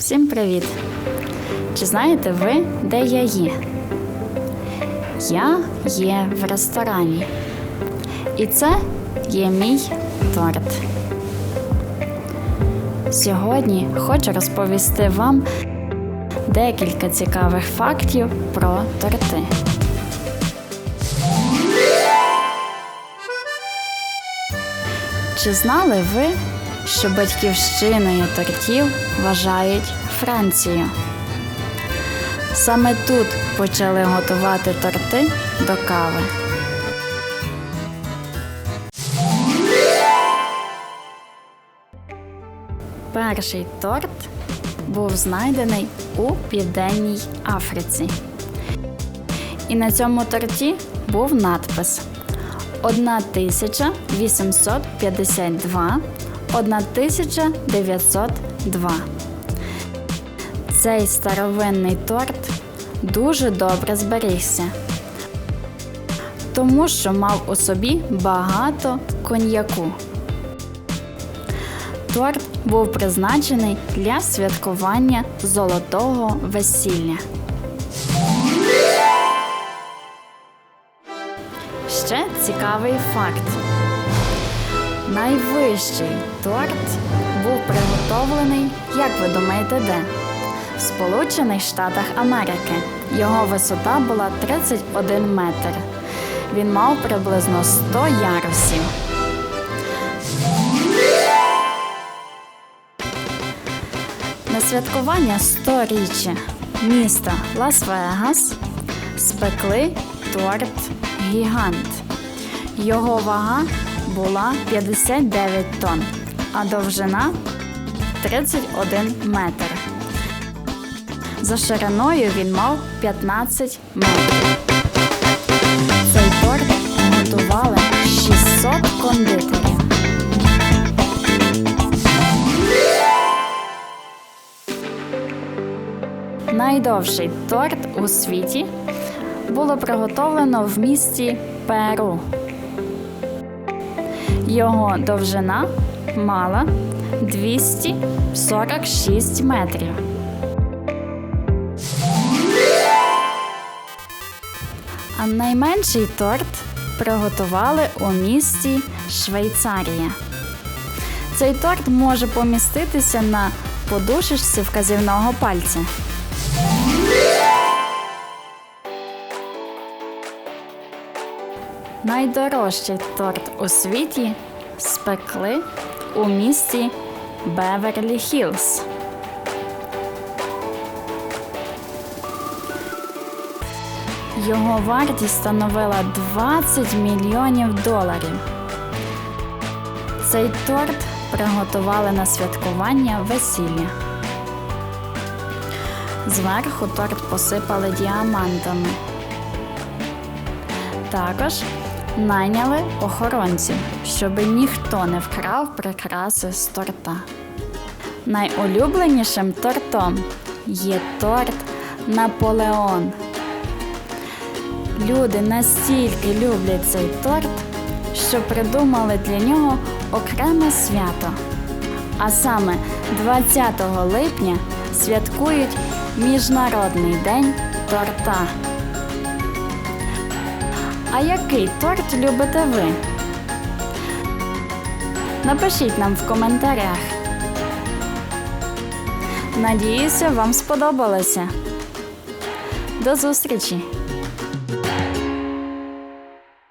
Всім привіт! Чи знаєте ви, де я є? Я є в ресторані. І це є мій торт. Сьогодні хочу розповісти вам декілька цікавих фактів про торти. Чи знали ви, що батьківщиною тортів вважають Францію? Саме тут почали готувати торти до кави. Перший торт був знайдений у Південній Африці. І на цьому торті був надпис 1852 1902. Цей старовинний торт дуже добре зберігся, тому що мав у собі багато коньяку. Торт був призначений для святкування золотого весілля. Ще цікавий факт. Найвищий торт був приготовлений, як ви думаєте, де? В Сполучених Штатах Америки. Його висота була 31 метр. Він мав приблизно 100 ярусів. На святкування 100-річчя міста Лас-Вегас спекли торт Гігант. Його вага була 59 тонн, а довжина 31 метр. За шириною він мав 15 метрів. Цей торт готували 600 кондитерів. Найдовший торт у світі було приготовлено в місті Перу. Його довжина мала 246 метрів. А найменший торт приготували у місті Швейцарія. Цей торт може поміститися на подушечці вказівного пальця. Найдорожчий торт у світі спекли у місті Беверлі Хіллз. Його вартість становила 20 мільйонів доларів. Цей торт приготували на святкування весілля. Зверху торт посипали діамантами. Також найняли охоронців, щоб ніхто не вкрав прикраси з торта. Найулюбленішим тортом є торт Наполеон. Люди настільки люблять цей торт, що придумали для нього окреме свято. А саме 20 липня святкують Міжнародний день торта. А який торт любите ви? Напишіть нам в коментарях. Надіюся, вам сподобалося. До зустрічі!